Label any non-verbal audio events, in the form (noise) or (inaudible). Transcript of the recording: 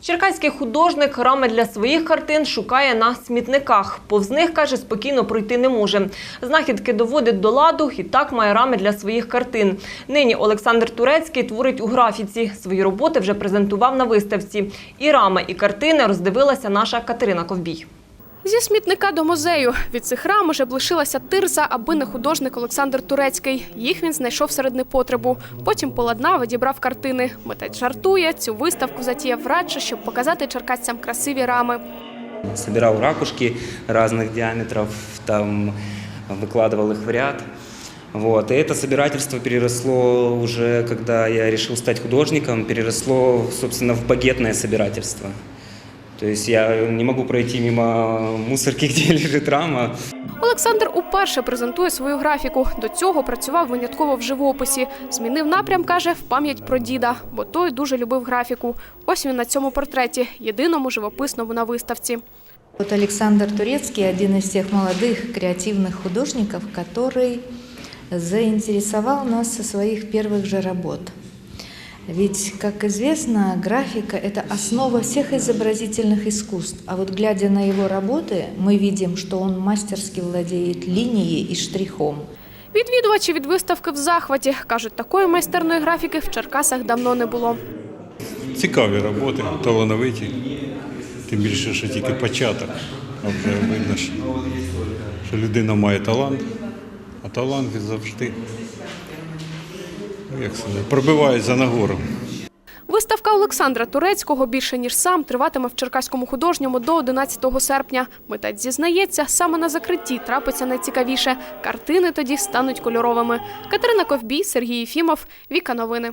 Черкаський художник рами для своїх картин шукає на смітниках. Повз них, каже, спокійно пройти не може. Знахідки доводить до ладу і так має рами для своїх картин. Нині Олександр Турецький творить у графіці. Свої роботи вже презентував на виставці. І рами, і картини роздивилася наша Катерина Ковбій. Зі смітника до музею від цих рам уже б лишилася тирза, аби не художник Олександр Турецький. Їх він знайшов серед непотребу. Потім поладнав і дібрав картини. Митець жартує, цю виставку затіяв радше, щоб показати черкасцям красиві рами. Собирал ракушки разных диаметров, там выкладывал их в ряд. Вот. И это собирательство переросло уже, когда я решил стать художником, переросло, собственно, в багетное собирательство. То есть я не могу пройти мимо мусорки, (laughs) где лежит рама. Олександр уперше презентує свою графіку. До цього працював винятково в живописі. Змінив напрям, каже, в пам'ять про діда, бо той дуже любив графіку. Ось він на цьому портреті, єдиному живописному на виставці. Вот Александр Турецкий один из тех молодых креативных художников, который заинтересовал нас со своих первых же работ. Ведь, как известно, графика – это основа всех изобразительных искусств. А вот глядя на его работы, мы видим, что он мастерски владеет линией и штрихом. Відвідувачі від виставки в захваті кажуть, такої майстерної графіки в Черкасах давно не було. Цікаві роботи, талановиті. Тим більше, що тільки початок. А вже видно, що, що людина має талант, а талант він завжди, як сказати, за нагору. Виставка Олександра Турецького більше ніж сам триватиме в Черкаському художньому до 11 серпня. Митець зізнається, саме на закритті трапиться найцікавіше. Картини тоді стануть кольоровими. Катерина Ковбій, Сергій Єфімов, Віка Новини.